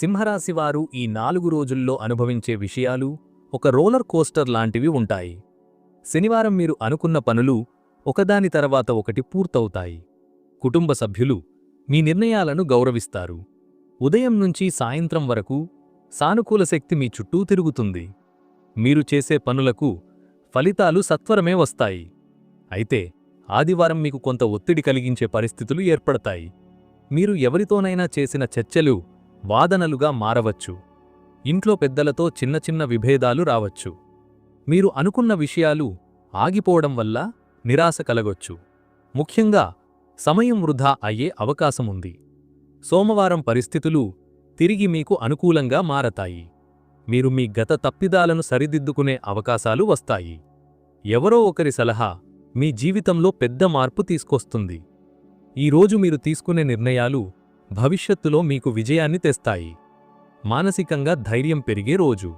సింహరాశివారు ఈ నాలుగు రోజుల్లో అనుభవించే విషయాలు ఒక రోలర్ కోస్టర్ లాంటివి ఉంటాయి. శనివారం మీరు అనుకున్న పనులు ఒకదాని తర్వాత ఒకటి పూర్తవుతాయి. కుటుంబ సభ్యులు మీ నిర్ణయాలను గౌరవిస్తారు. ఉదయం నుంచి సాయంత్రం వరకు సానుకూల శక్తి మీ చుట్టూ తిరుగుతుంది. మీరు చేసే పనులకు ఫలితాలు సత్వరమే వస్తాయి. అయితే ఆదివారం మీకు కొంత ఒత్తిడి కలిగించే పరిస్థితులు ఏర్పడతాయి. మీరు ఎవరితోనైనా చేసిన చర్చలు వాదనలుగా మారవచ్చు. ఇంట్లో పెద్దలతో చిన్న చిన్న విభేదాలు రావచ్చు. మీరు అనుకున్న విషయాలు ఆగిపోవడం వల్ల నిరాశ కలగొచ్చు. ముఖ్యంగా సమయం వృధా అయ్యే అవకాశముంది సోమవారం పరిస్థితులు తిరిగి మీకు అనుకూలంగా మారతాయి. మీరు మీ గత తప్పిదాలను సరిదిద్దుకునే అవకాశాలు వస్తాయి. ఎవరో ఒకరి సలహా మీ జీవితంలో పెద్ద మార్పు తీసుకొస్తుంది. ఈరోజు మీరు తీసుకునే నిర్ణయాలు భవిష్యత్తులో మీకు విజయాన్ని తెస్తాయి. మానసికంగా ధైర్యం పెరిగే రోజు.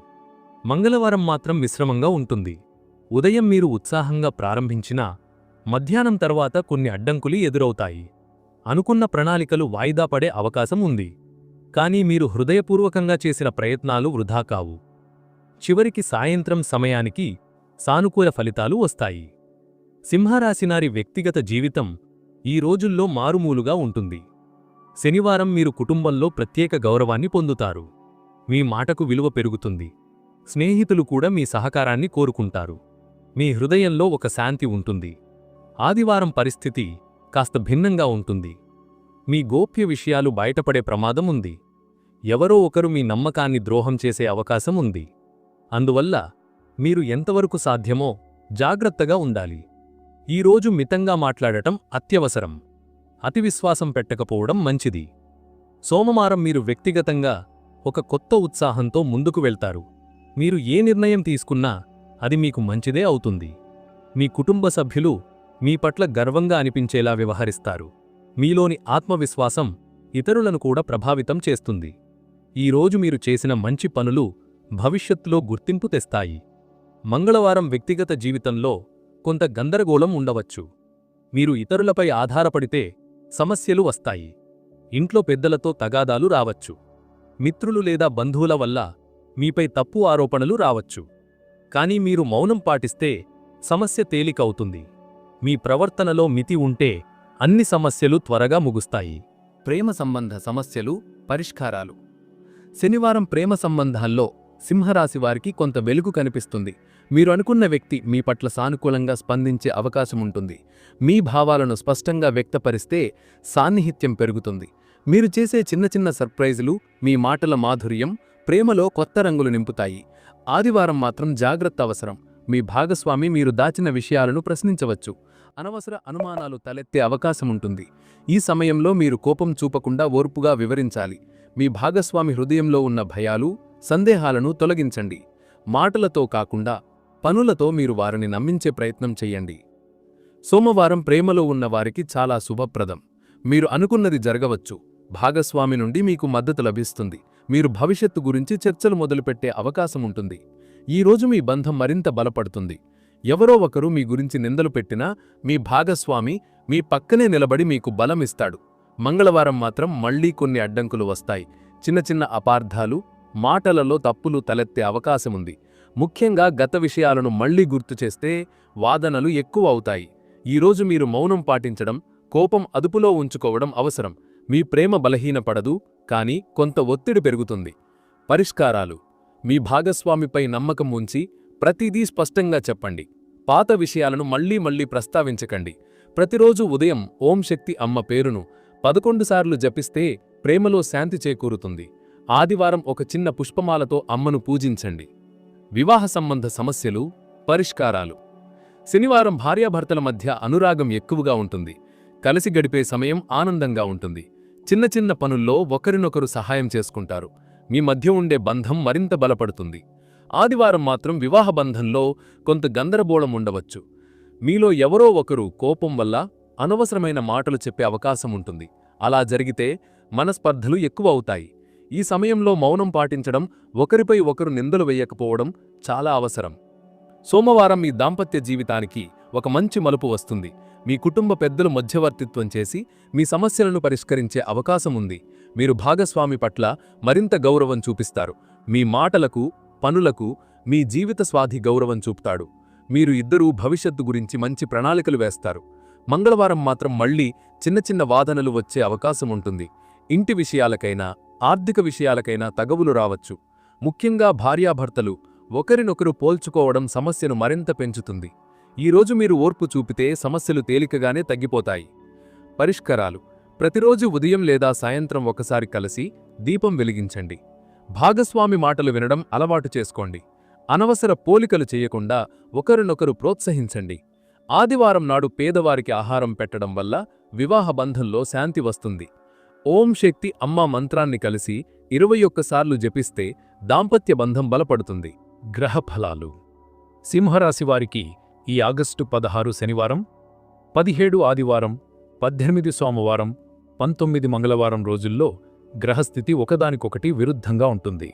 మంగళవారం మాత్రం మిశ్రమంగా ఉంటుంది. ఉదయం మీరు ఉత్సాహంగా ప్రారంభించినా మధ్యాహ్నం తర్వాత కొన్ని అడ్డంకులు ఎదురవుతాయి. అనుకున్న ప్రణాళికలు వాయిదా పడే అవకాశం ఉంది. కానీ మీరు హృదయపూర్వకంగా చేసిన ప్రయత్నాలు వృధా కావు. చివరికి సాయంత్రం సమయానికి సానుకూల ఫలితాలు వస్తాయి. సింహరాశినారి వ్యక్తిగత జీవితం ఈ రోజుల్లో మారుమూలుగా ఉంటుంది. శనివారం మీరు కుటుంబంలో ప్రత్యేక గౌరవాన్ని పొందుతారు. మీ మాటకు విలువ పెరుగుతుంది. స్నేహితులు కూడా మీ సహకారాన్ని కోరుకుంటారు. మీ హృదయంలో ఒక శాంతి ఉంటుంది. ఆదివారం పరిస్థితి కాస్త భిన్నంగా ఉంటుంది. మీ గోప్య విషయాలు బయటపడే ప్రమాదం ఉంది. ఎవరో ఒకరు మీ నమ్మకాన్ని ద్రోహం చేసే అవకాశం ఉంది. అందువల్ల మీరు ఎంతవరకు సాధ్యమో జాగ్రత్తగా ఉండాలి. ఈరోజు మితంగా మాట్లాడటం అత్యవసరం. అతి విశ్వాసం పెట్టకపోవడం మంచిది. సోమవారం మీరు వ్యక్తిగతంగా ఒక కొత్త ఉత్సాహంతో ముందుకు వెళ్తారు. మీరు ఏ నిర్ణయం తీసుకున్నా అది మీకు మంచిదే అవుతుంది. మీ కుటుంబ సభ్యులు మీ పట్ల గర్వంగా అనిపించేలా వ్యవహరిస్తారు. మీలోని ఆత్మవిశ్వాసం ఇతరులను కూడా ప్రభావితం చేస్తుంది. ఈరోజు మీరు చేసిన మంచి పనులు భవిష్యత్తులో గుర్తింపు తెస్తాయి. మంగళవారం వ్యక్తిగత జీవితంలో కొంత గందరగోళం ఉండవచ్చు. మీరు ఇతరులపై ఆధారపడితే సమస్యలు వస్తాయి. ఇంట్లో పెద్దలతో తగాదాలు రావచ్చు. మిత్రులు లేదా బంధువుల వల్ల మీపై తప్పు ఆరోపణలు రావచ్చు. కానీ మీరు మౌనం పాటిస్తే సమస్య తేలికవుతుంది. మీ ప్రవర్తనలో మితి ఉంటే అన్ని సమస్యలు త్వరగా ముగుస్తాయి. ప్రేమ సంబంధ సమస్యలు పరిష్కారాలు. శనివారం ప్రేమ సంబంధాల్లో సింహరాశి వారికి కొంత వెలుగు కనిపిస్తుంది. మీరు అనుకున్న వ్యక్తి మీ పట్ల సానుకూలంగా స్పందించే అవకాశం ఉంటుంది. మీ భావాలను స్పష్టంగా వ్యక్తపరిస్తే సాన్నిహిత్యం పెరుగుతుంది. మీరు చేసే చిన్న చిన్న సర్ప్రైజులు మీ మాటల మాధుర్యం ప్రేమలో కొత్త రంగులు నింపుతాయి. ఆదివారం మాత్రం జాగ్రత్త అవసరం. మీ భాగస్వామి మీరు దాచిన విషయాలను ప్రశ్నించవచ్చు. అనవసర అనుమానాలు తలెత్తే అవకాశముంటుంది ఈ సమయంలో మీరు కోపం చూపకుండా ఓర్పుగా వివరించాలి. మీ భాగస్వామి హృదయంలో ఉన్న భయాలు సందేహాలను తొలగించండి. మాటలతో కాకుండా పనులతో మీరు వారిని నమ్మించే ప్రయత్నం చెయ్యండి సోమవారం ప్రేమలో ఉన్న వారికి చాలా శుభప్రదం. మీరు అనుకున్నది జరగవచ్చు. భాగస్వామి నుండి మీకు మద్దతు లభిస్తుంది. మీరు భవిష్యత్తు గురించి చర్చలు మొదలుపెట్టే అవకాశం ఉంటుంది. ఈరోజు మీ బంధం మరింత బలపడుతుంది. ఎవరో ఒకరు మీ గురించి నిందలు పెట్టినా మీ భాగస్వామి మీ పక్కనే నిలబడి మీకు బలమిస్తాడు మంగళవారం మాత్రం మళ్ళీ కొన్ని అడ్డంకులు వస్తాయి. చిన్న చిన్న అపార్థాలు మాటలలో తప్పులు తలెత్తే అవకాశముంది ముఖ్యంగా గత విషయాలను మళ్ళీ గుర్తు చేస్తే వాదనలు ఎక్కువ అవుతాయి. ఈరోజు మీరు మౌనం పాటించడం కోపం అదుపులో ఉంచుకోవడం అవసరం. మీ ప్రేమ బలహీనపడదు కాని కొంత ఒత్తిడి పెరుగుతుంది. పరిష్కారాలు. మీ భాగస్వామిపై నమ్మకం ఉంచి ప్రతిదీ స్పష్టంగా చెప్పండి. పాత విషయాలను మళ్ళీ మళ్ళీ ప్రస్తావించకండి. ప్రతిరోజు ఉదయం ఓం శక్తి అమ్మ పేరును పదకొండు సార్లు జపిస్తే ప్రేమలో శాంతి చేకూరుతుంది. ఆదివారం ఒక చిన్న పుష్పమాలతో అమ్మను పూజించండి. వివాహ సంబంధ సమస్యలు పరిష్కారాలు. శనివారం భార్యాభర్తల మధ్య అనురాగం ఎక్కువగా ఉంటుంది. కలిసి గడిపే సమయం ఆనందంగా ఉంటుంది. చిన్న చిన్న పనుల్లో ఒకరినొకరు సహాయం చేసుకుంటారు. మీ మధ్య ఉండే బంధం మరింత బలపడుతుంది. ఆదివారం మాత్రం వివాహ బంధంలో కొంత గందరగోళం ఉండవచ్చు. మీలో ఎవరో ఒకరు కోపం వల్ల అనవసరమైన మాటలు చెప్పే అవకాశం ఉంటుంది. అలా జరిగితే మనస్పర్ధలు ఎక్కువ అవుతాయి. ఈ సమయంలో మౌనం పాటించడం ఒకరిపై ఒకరు నిందలు వేయకపోవడం చాలా అవసరం. సోమవారం మీ దాంపత్య జీవితానికి ఒక మంచి మలుపు వస్తుంది. మీ కుటుంబ పెద్దలు మధ్యవర్తిత్వం చేసి మీ సమస్యలను పరిష్కరించే అవకాశం ఉంది. మీరు భాగస్వామి పట్ల మరింత గౌరవం చూపిస్తారు. మీ మాటలకు పనులకు మీ జీవిత స్వాధి గౌరవం చూపుతాడు. మీరు ఇద్దరూ భవిష్యత్తు గురించి మంచి ప్రణాళికలు వేస్తారు. మంగళవారం మాత్రం మళ్ళీ చిన్న చిన్న వాదనలు వచ్చే అవకాశం ఉంటుంది. ఇంటి విషయాలకైనా ఆర్థిక విషయాలకైనా తగవులు రావచ్చు. ముఖ్యంగా భార్యాభర్తలు ఒకరినొకరు పోల్చుకోవడం సమస్యను మరింత పెంచుతుంది. ఈరోజు మీరు ఓర్పు చూపితే సమస్యలు తేలికగానే తగ్గిపోతాయి. పరిష్కారాలు. ప్రతిరోజు ఉదయం లేదా సాయంత్రం ఒకసారి కలిసి దీపం వెలిగించండి. భాగస్వామి మాటలు వినడం అలవాటు చేసుకోండి. అనవసర పోలికలు చేయకుండా ఒకరినొకరు ప్రోత్సహించండి. ఆదివారం నాడు పేదవారికి ఆహారం పెట్టడం వల్ల వివాహ బంధంలో శాంతి వస్తుంది. ఓం శక్తి అమ్మ మంత్రాన్ని కలిసి ఇరవై ఒక్కసార్లు జపిస్తే దాంపత్య బంధం బలపడుతుంది. గ్రహ ఫలాలు సింహరాశి వారికి ఈ ఆగస్టు పదహారు శనివారం పదిహేడు ఆదివారం పద్దెనిమిది సోమవారం పంతొమ్మిది మంగళవారం రోజుల్లో గ్రహస్థితి ఒకదానికొకటి విరుద్ధంగా ఉంటుంది.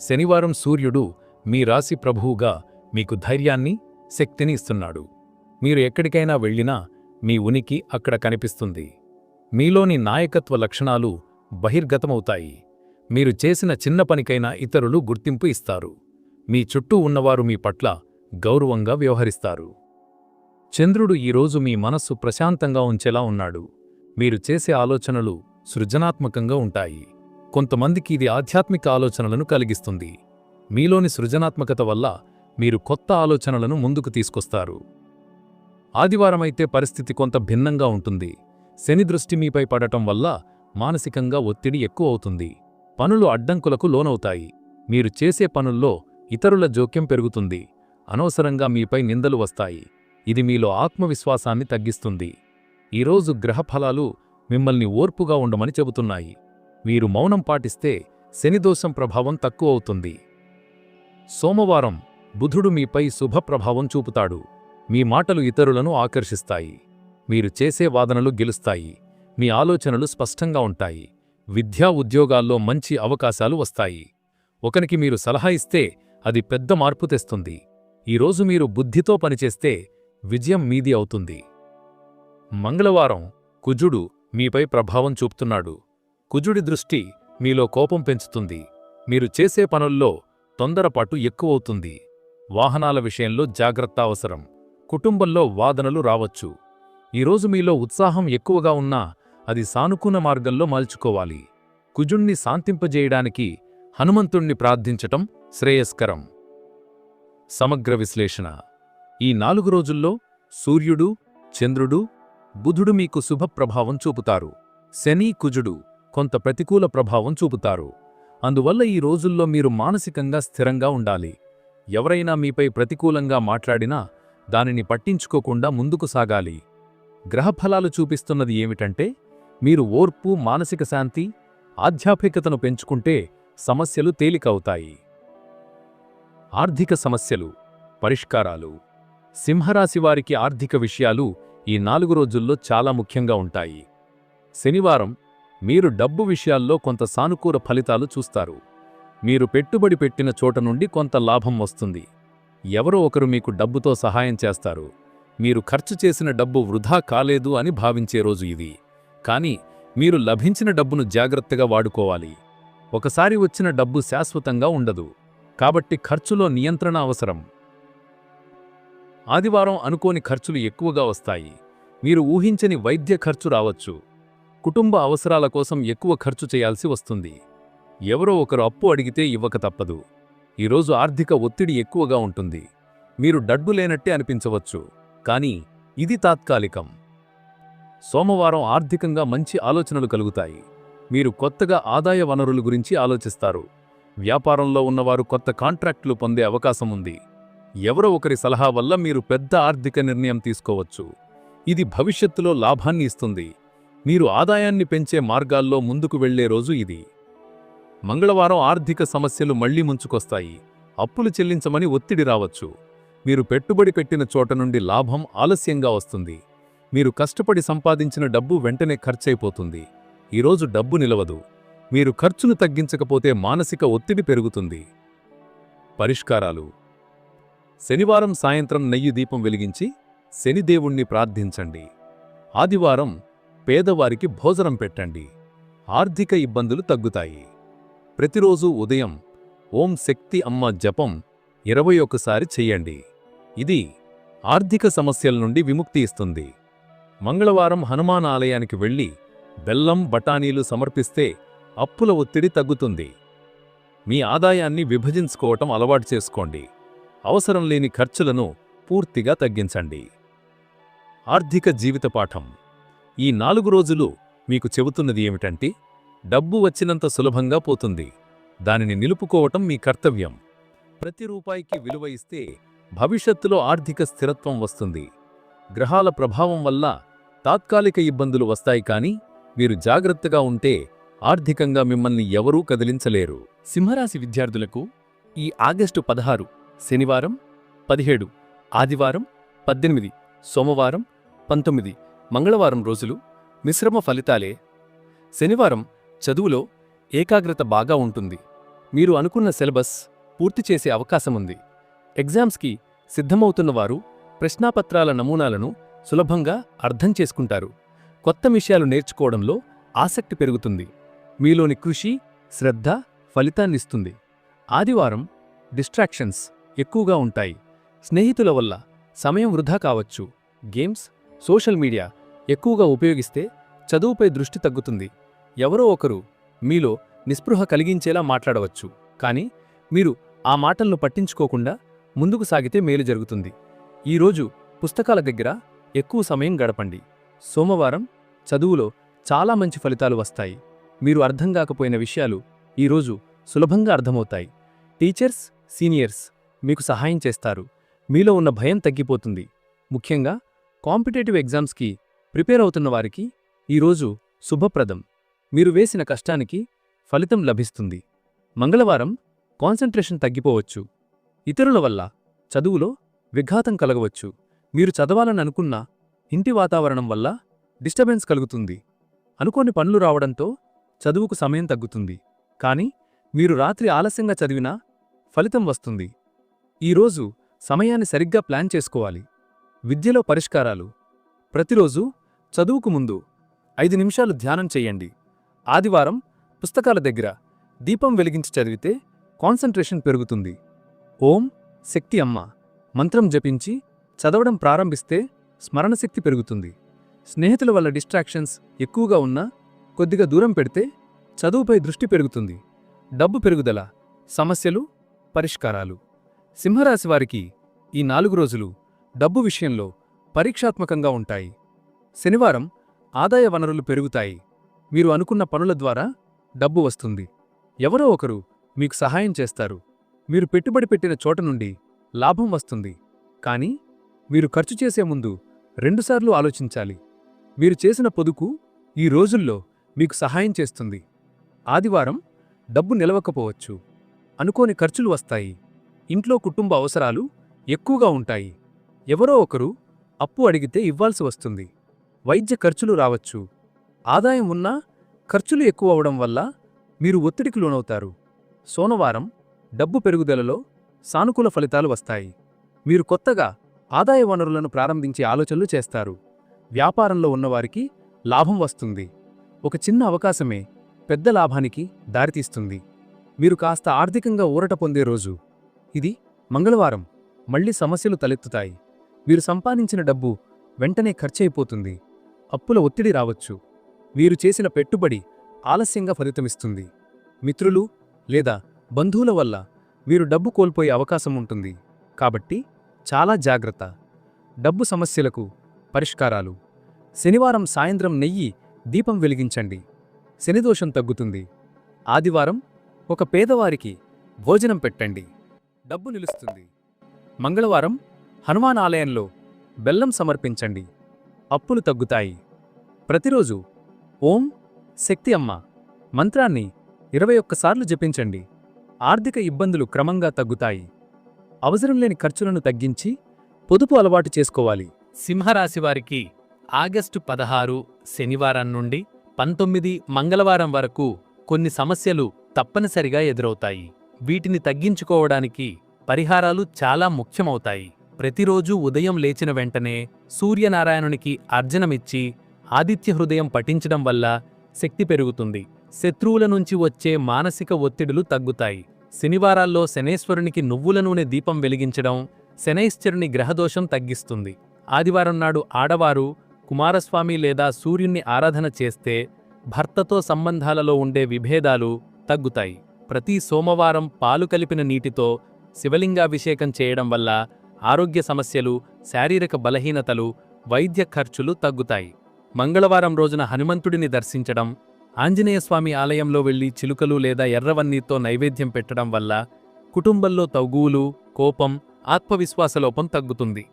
శనివారం సూర్యుడు మీ రాశి ప్రభువుగా మీకు ధైర్యాన్ని శక్తిని ఇస్తున్నాడు. మీరు ఎక్కడికైనా వెళ్ళినా మీ ఉనికి అక్కడ కనిపిస్తుంది. మీలోని నాయకత్వ లక్షణాలు బహిర్గతమవుతాయి. మీరు చేసిన చిన్న పనికైనా ఇతరులు గుర్తింపు ఇస్తారు. మీ చుట్టూ ఉన్నవారు మీ పట్ల గౌరవంగా వ్యవహరిస్తారు. చంద్రుడు ఈరోజు మీ మనస్సు ప్రశాంతంగా ఉంచేలా ఉన్నాడు. మీరు చేసే ఆలోచనలు సృజనాత్మకంగా ఉంటాయి. కొంతమందికి ఇది ఆధ్యాత్మిక ఆలోచనలను కలిగిస్తుంది. మీలోని సృజనాత్మకత వల్ల మీరు కొత్త ఆలోచనలను ముందుకు తీసుకొస్తారు. ఆదివారమైతే పరిస్థితి కొంత భిన్నంగా ఉంటుంది. శని దృష్టి మీపై పడటం వల్ల మానసికంగా ఒత్తిడి ఎక్కువ అవుతుంది. పనులు అడ్డంకులకు లోనవుతాయి. మీరు చేసే పనుల్లో ఇతరుల జోక్యం పెరుగుతుంది. అనవసరంగా మీపై నిందలు వస్తాయి. ఇది మీలో ఆత్మవిశ్వాసాన్ని తగ్గిస్తుంది. ఈరోజు గ్రహఫలాలు మిమ్మల్ని ఓర్పుగా ఉండమని చెబుతున్నాయి. మీరు మౌనం పాటిస్తే శనిదోషం ప్రభావం తక్కువ అవుతుంది. సోమవారం బుధుడు మీపై శుభ ప్రభావం చూపుతాడు. మీ మాటలు ఇతరులను ఆకర్షిస్తాయి. మీరు చేసే వాదనలు గెలుస్తాయి. మీ ఆలోచనలు స్పష్టంగా ఉంటాయి. విద్యా ఉద్యోగాల్లో మంచి అవకాశాలు వస్తాయి. ఒకనికి మీరు సలహా ఇస్తే అది పెద్ద మార్పు తెస్తుంది. ఈరోజు మీరు బుద్ధితో పనిచేస్తే విజయం మీది అవుతుంది. మంగళవారం కుజుడు మీపై ప్రభావం చూపుతున్నాడు. కుజుడి దృష్టి మీలో కోపం పెంచుతుంది. మీరు చేసే పనుల్లో తొందరపాటు ఎక్కువవుతుంది. వాహనాల విషయంలో జాగ్రత్త అవసరం. కుటుంబంలో వాదనలు రావచ్చు. ఈరోజు మీలో ఉత్సాహం ఎక్కువగా ఉన్నా అది సానుకూల మార్గంలో మలుచుకోవాలి. కుజుణ్ణి శాంతింపజేయడానికి హనుమంతుణ్ణి ప్రార్థించటం శ్రేయస్కరం. సమగ్ర విశ్లేషణ. ఈ నాలుగు రోజుల్లో సూర్యుడు చంద్రుడు బుధుడు మీకు శుభప్రభావం చూపుతారు. శని కుజుడు కొంత ప్రతికూల ప్రభావం చూపుతారు. అందువల్ల ఈ రోజుల్లో మీరు మానసికంగా స్థిరంగా ఉండాలి. ఎవరైనా మీపై ప్రతికూలంగా మాట్లాడినా దానిని పట్టించుకోకుండా ముందుకు సాగాలి. గ్రహఫలాలు చూపిస్తున్నది ఏమిటంటే మీరు ఓర్పు మానసిక శాంతి ఆధ్యాత్మికతను పెంచుకుంటే సమస్యలు తేలికవుతాయి. ఆర్థిక సమస్యలు పరిష్కారాలు. సింహరాశివారికి ఆర్థిక విషయాలు ఈ నాలుగు రోజుల్లో చాలా ముఖ్యంగా ఉంటాయి. శనివారం మీరు డబ్బు విషయాల్లో కొంత సానుకూల ఫలితాలు చూస్తారు. మీరు పెట్టుబడి పెట్టిన చోట నుండి కొంత లాభం వస్తుంది. ఎవరో ఒకరు మీకు డబ్బుతో సహాయం చేస్తారు. మీరు ఖర్చు చేసిన డబ్బు వృధా కాలేదు అని భావించే రోజు ఇది. కానీ మీరు లభించిన డబ్బును జాగ్రత్తగా వాడుకోవాలి. ఒకసారి వచ్చిన డబ్బు శాశ్వతంగా ఉండదు. కాబట్టి ఖర్చులో నియంత్రణ అవసరం. ఆదివారం అనుకోని ఖర్చులు ఎక్కువగా వస్తాయి. మీరు ఊహించని వైద్య ఖర్చు రావచ్చు. కుటుంబ అవసరాల కోసం ఎక్కువ ఖర్చు చేయాల్సి వస్తుంది. ఎవరో ఒకరు అప్పు అడిగితే ఇవ్వక తప్పదు. ఈరోజు ఆర్థిక ఒత్తిడి ఎక్కువగా ఉంటుంది. మీరు డబ్బు లేనట్టే అనిపించవచ్చు. కానీ ఇది తాత్కాలికం. సోమవారం ఆర్థికంగా మంచి ఆలోచనలు కలుగుతాయి. మీరు కొత్తగా ఆదాయ వనరుల గురించి ఆలోచిస్తారు. వ్యాపారంలో ఉన్నవారు కొత్త కాంట్రాక్టులు పొందే అవకాశం ఉంది. ఎవరో ఒకరి సలహా వల్ల మీరు పెద్ద ఆర్థిక నిర్ణయం తీసుకోవచ్చు. ఇది భవిష్యత్తులో లాభాన్ని ఇస్తుంది. మీరు ఆదాయాన్ని పెంచే మార్గాల్లో ముందుకు వెళ్ళే రోజు ఇది. మంగళవారం ఆర్థిక సమస్యలు మళ్ళీ ముంచుకొస్తాయి. అప్పులు చెల్లించమని ఒత్తిడి రావచ్చు. మీరు పెట్టుబడి పెట్టిన చోట నుండి లాభం ఆలస్యంగా వస్తుంది. మీరు కష్టపడి సంపాదించిన డబ్బు వెంటనే ఖర్చయిపోతుంది ఈరోజు డబ్బు నిలవదు. మీరు ఖర్చును తగ్గించకపోతే మానసిక ఒత్తిడి పెరుగుతుంది. పరిష్కారాలు. శనివారం సాయంత్రం నెయ్యి దీపం వెలిగించి శనిదేవుణ్ణి ప్రార్థించండి. ఆదివారం పేదవారికి భోజనం పెట్టండి. ఆర్థిక ఇబ్బందులు తగ్గుతాయి. ప్రతిరోజు ఉదయం ఓం శక్తి అమ్మ జపం ఇరవై ఒక్కసారి చెయ్యండి ఇది ఆర్థిక సమస్యల నుండి విముక్తి ఇస్తుంది. మంగళవారం హనుమాన్ ఆలయానికి వెళ్ళి బెల్లం బఠానీలు సమర్పిస్తే అప్పుల ఒత్తిడి తగ్గుతుంది. మీ ఆదాయాన్ని విభజించుకోవటం అలవాటు చేసుకోండి. అవసరం లేని ఖర్చులను పూర్తిగా తగ్గించండి. ఆర్థిక జీవిత పాఠం. ఈ నాలుగు రోజులు మీకు చెబుతున్నది ఏమిటంటే డబ్బు వచ్చినంత సులభంగా పోతుంది. దానిని నిలుపుకోవటం మీ కర్తవ్యం. ప్రతి రూపాయికి విలువ ఇస్తే భవిష్యత్తులో ఆర్థిక స్థిరత్వం వస్తుంది. గ్రహాల ప్రభావం వల్ల తాత్కాలిక ఇబ్బందులు వస్తాయి కానీ మీరు జాగ్రత్తగా ఉంటే ఆర్థికంగా మిమ్మల్ని ఎవరూ కదిలించలేరు. సింహరాశి విద్యార్థులకు ఈ ఆగస్టు పదహారు శనివారం పదిహేడు ఆదివారం పద్దెనిమిది సోమవారం పంతొమ్మిది మంగళవారం రోజులు మిశ్రమ ఫలితాలే. శనివారం చదువులో ఏకాగ్రత బాగా ఉంటుంది. మీరు అనుకున్న సిలబస్ పూర్తి చేసే అవకాశముంది ఎగ్జామ్స్కి సిద్ధమవుతున్నవారు ప్రశ్నాపత్రాల నమూనాలను సులభంగా అర్థం చేసుకుంటారు. కొత్త విషయాలు నేర్చుకోవడంలో ఆసక్తి పెరుగుతుంది. మీలోని కృషి శ్రద్ధ ఫలితాన్నిస్తుంది. ఆదివారం డిస్ట్రాక్షన్స్ ఎక్కువగా ఉంటాయి. స్నేహితుల వల్ల సమయం వృధా కావచ్చు. గేమ్స్ సోషల్ మీడియా ఎక్కువగా ఉపయోగిస్తే చదువుపై దృష్టి తగ్గుతుంది. ఎవరో ఒకరు మీలో నిస్పృహ కలిగించేలా మాట్లాడవచ్చు. కానీ మీరు ఆ మాటలను పట్టించుకోకుండా ముందుకు సాగితే మేలు జరుగుతుంది. ఈరోజు పుస్తకాల దగ్గర ఎక్కువ సమయం గడపండి. సోమవారం చదువులో చాలా మంచి ఫలితాలు వస్తాయి. మీరు అర్థం కాకపోయిన విషయాలు ఈరోజు సులభంగా అర్థమవుతాయి. టీచర్స్ సీనియర్స్ మీకు సహాయం చేస్తారు. మీలో ఉన్న భయం తగ్గిపోతుంది. ముఖ్యంగా కాంపిటేటివ్ ఎగ్జామ్స్కి ప్రిపేర్ అవుతున్న వారికి ఈరోజు శుభప్రదం. మీరు వేసిన కష్టానికి ఫలితం లభిస్తుంది. మంగళవారం కాన్సంట్రేషన్ తగ్గిపోవచ్చు. ఇతరుల వల్ల చదువులో విఘాతం కలగవచ్చు. మీరు చదవాలని అనుకున్న ఇంటి వాతావరణం వల్ల డిస్టర్బెన్స్ కలుగుతుంది. అనుకోని పనులు రావడంతో చదువుకు సమయం తగ్గుతుంది. కానీ మీరు రాత్రి ఆలస్యంగా చదివినా ఫలితం వస్తుంది. ఈరోజు సమయాన్ని సరిగ్గా ప్లాన్ చేసుకోవాలి. విద్యలో పరిష్కారాలు. ప్రతిరోజు చదువుకు ముందు ఐదు నిమిషాలు ధ్యానం చెయ్యండి ఆదివారం పుస్తకాల దగ్గర దీపం వెలిగించి చదివితే కాన్సంట్రేషన్ పెరుగుతుంది. ఓం శక్తి అమ్మ. మంత్రం జపించి చదవడం ప్రారంభిస్తే స్మరణశక్తి పెరుగుతుంది. స్నేహితుల వల్ల డిస్ట్రాక్షన్స్ ఎక్కువగా ఉన్నా కొద్దిగా దూరం పెడితే చదువుపై దృష్టి పెరుగుతుంది. డబ్బు పెరుగుదల సమస్యలు పరిష్కారాలు. సింహరాశి వారికి ఈ నాలుగు రోజులు డబ్బు విషయంలో పరీక్షాత్మకంగా ఉంటాయి. శనివారం ఆదాయ వనరులు పెరుగుతాయి. మీరు అనుకున్న పనుల ద్వారా డబ్బు వస్తుంది. ఎవరో ఒకరు మీకు సహాయం చేస్తారు. మీరు పెట్టుబడి పెట్టిన చోట నుండి లాభం వస్తుంది. కానీ మీరు ఖర్చు చేసే ముందు రెండుసార్లు ఆలోచించాలి. మీరు చేసిన పొదుపు ఈ రోజుల్లో మీకు సహాయం చేస్తుంది. ఆదివారం డబ్బు నిలవకపోవచ్చు. అనుకోని ఖర్చులు వస్తాయి. ఇంట్లో కుటుంబ అవసరాలు ఎక్కువగా ఉంటాయి. ఎవరో ఒకరు అప్పు అడిగితే ఇవ్వాల్సి వస్తుంది. వైద్య ఖర్చులు రావచ్చు. ఆదాయం ఉన్నా ఖర్చులు ఎక్కువ అవడం వల్ల మీరు ఒత్తిడికి లోనవుతారు. సోమవారం డబ్బు పెరుగుదలలో సానుకూల ఫలితాలు వస్తాయి. మీరు కొత్తగా ఆదాయ వనరులను ప్రారంభించే ఆలోచనలు చేస్తారు. వ్యాపారంలో ఉన్నవారికి లాభం వస్తుంది. ఒక చిన్న అవకాశమే పెద్ద లాభానికి దారితీస్తుంది. మీరు కాస్త ఆర్థికంగా ఊరట పొందే రోజు. ఇది మంగళవారం. మళ్ళీ సమస్యలు తలెత్తుతాయి. మీరు సంపాదించిన డబ్బు వెంటనే ఖర్చయిపోతుంది. అప్పుల ఒత్తిడి రావచ్చు. వీరు చేసిన పెట్టుబడి ఆలస్యంగా ఫలితమిస్తుంది. మిత్రులు లేదా బంధువుల వల్ల వీరు డబ్బు కోల్పోయే అవకాశం ఉంటుంది. కాబట్టి చాలా జాగ్రత్త. డబ్బు సమస్యలకు పరిష్కారాలు. శనివారం సాయంత్రం నెయ్యి దీపం వెలిగించండి. శనిదోషం తగ్గుతుంది. ఆదివారం ఒక పేదవారికి భోజనం పెట్టండి. డబ్బు నిలుస్తుంది. మంగళవారం హనుమాన్ ఆలయంలో బెల్లం సమర్పించండి. అప్పులు తగ్గుతాయి. ప్రతిరోజు ఓం శక్తి అమ్మ మంత్రాన్ని ఇరవై ఒక్కసార్లు జపించండి. ఆర్థిక ఇబ్బందులు క్రమంగా తగ్గుతాయి. అవసరం లేని ఖర్చులను తగ్గించి పొదుపు అలవాటు చేసుకోవాలి. సింహరాశి వారికి ఆగస్టు పదహారు శనివారం నుండి పంతొమ్మిది మంగళవారం వరకు కొన్ని సమస్యలు తప్పనిసరిగా ఎదురవుతాయి. వీటిని తగ్గించుకోవడానికి పరిహారాలు చాలా ముఖ్యమవుతాయి. ప్రతిరోజు ఉదయం లేచిన వెంటనే సూర్యనారాయణునికి అర్జనమిచ్చి ఆదిత్య హృదయం పఠించడం వల్ల శక్తి పెరుగుతుంది. శత్రువుల నుంచి వచ్చే మానసిక ఒత్తిడులు తగ్గుతాయి. శనివారాల్లో శనేశ్వరునికి నువ్వుల నూనె దీపం వెలిగించడం శనైశ్చరుని గ్రహదోషం తగ్గిస్తుంది. ఆదివారం నాడు ఆడవారు కుమారస్వామి లేదా సూర్యుణ్ణి ఆరాధన చేస్తే భర్తతో సంబంధాలలో ఉండే విభేదాలు తగ్గుతాయి. ప్రతి సోమవారం పాలు కలిపిన నీటితో శివలింగాభిషేకం చేయడం వల్ల ఆరోగ్య సమస్యలు శారీరక బలహీనతలు వైద్య ఖర్చులు తగ్గుతాయి. మంగళవారం రోజున హనుమంతుడిని దర్శించడం ఆంజనేయస్వామి ఆలయంలో వెళ్ళి చిలుకలు లేదా ఎర్రవన్నీతో నైవేద్యం పెట్టడం వల్ల కుటుంబంలో తగువులు కోపం ఆత్మవిశ్వాసలోపం తగ్గుతుంది.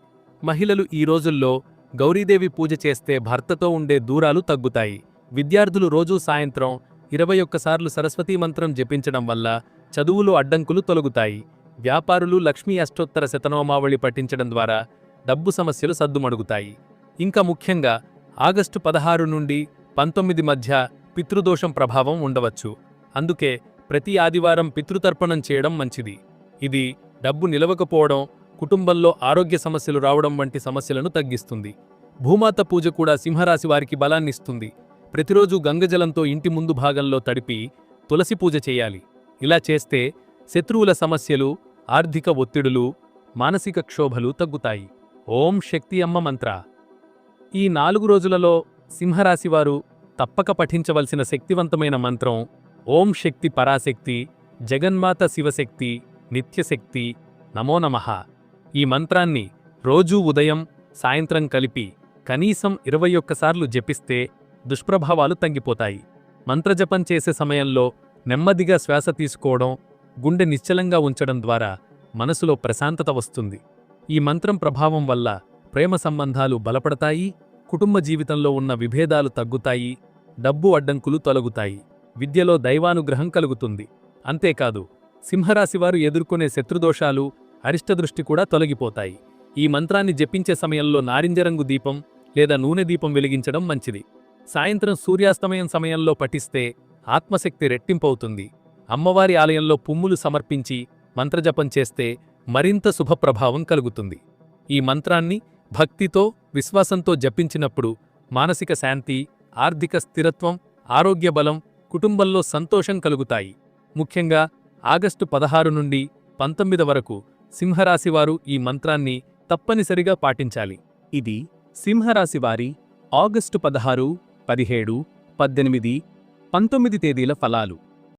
మహిళలు ఈ రోజుల్లో గౌరీదేవి పూజ చేస్తే భర్తతో ఉండే దూరాలు తగ్గుతాయి. విద్యార్థులు రోజూ సాయంత్రం ఇరవై ఒక్కసార్లు సరస్వతీ మంత్రం జపించడం వల్ల చదువులు అడ్డంకులు తొలగుతాయి. వ్యాపారులు లక్ష్మీ అష్టోత్తర శతనోమావళి పఠించడం ద్వారా డబ్బు సమస్యలు సద్దుమడుగుతాయి. ఇంకా ముఖ్యంగా ఆగస్టు పదహారు నుండి పంతొమ్మిది మధ్య పితృదోషం ప్రభావం ఉండవచ్చు. అందుకే ప్రతి ఆదివారం పితృతర్పణం చేయడం మంచిది. ఇది డబ్బు నిలవకపోవడం కుటుంబంలో ఆరోగ్య సమస్యలు రావడం వంటి సమస్యలను తగ్గిస్తుంది. భూమాత పూజ కూడా సింహరాశి వారికి బలాన్నిస్తుంది. ప్రతిరోజు గంగజలంతో ఇంటి ముందు భాగంలో తడిపి తులసి పూజ చేయాలి. ఇలా చేస్తే శత్రువుల సమస్యలు ఆర్థిక ఒత్తిడులు మానసిక క్షోభలు తగ్గుతాయి. ఓం శక్తి అమ్మ మంత్ర. ఈ నాలుగు రోజులలో సింహరాశివారు తప్పక పఠించవలసిన శక్తివంతమైన మంత్రం ఓం శక్తి పరాశక్తి జగన్మాత శివశక్తి నిత్యశక్తి నమో నమః. ఈ మంత్రాన్ని రోజూ ఉదయం సాయంత్రం కలిపి కనీసం ఇరవై ఒక్కసార్లు జపిస్తే దుష్ప్రభావాలు తగ్గిపోతాయి. మంత్రజపం చేసే సమయంలో నెమ్మదిగా శ్వాస తీసుకోవడం గుండె నిశ్చలంగా ఉంచడం ద్వారా మనసులో ప్రశాంతత వస్తుంది. ఈ మంత్రం ప్రభావం వల్ల ప్రేమ సంబంధాలు బలపడతాయి కుటుంబ జీవితంలో ఉన్న విభేదాలు తగ్గుతాయి డబ్బు అడ్డంకులు తొలగుతాయి విద్యలో దైవానుగ్రహం కలుగుతుంది. అంతేకాదు సింహరాశివారు ఎదుర్కొనే శత్రుదోషాలు అరిష్టదృష్టి కూడా తొలగిపోతాయి. ఈ మంత్రాన్ని జపించే సమయంలో నారింజరంగు దీపం లేదా నూనె దీపం వెలిగించడం మంచిది. సాయంత్రం సూర్యాస్తమయం సమయంలో పఠిస్తే ఆత్మశక్తి రెట్టింపవుతుంది. అమ్మవారి ఆలయంలో పుమ్ములు సమర్పించి మంత్రజపం చేస్తే మరింత శుభప్రభావం కలుగుతుంది. ఈ మంత్రాన్ని భక్తితో విశ్వాసంతో జపించినప్పుడు మానసిక శాంతి ఆర్థిక స్థిరత్వం ఆరోగ్య బలం కుటుంబంలో సంతోషం కలుగుతాయి. ముఖ్యంగా ఆగస్టు పదహారు నుండి పంతొమ్మిది వరకు సింహరాశివారు ఈ మంత్రాన్ని తప్పనిసరిగా పాటించాలి. ఇది సింహరాశివారి ఆగస్టు పదహారు పదిహేడు పద్దెనిమిది పంతొమ్మిది తేదీల ఫలాలు.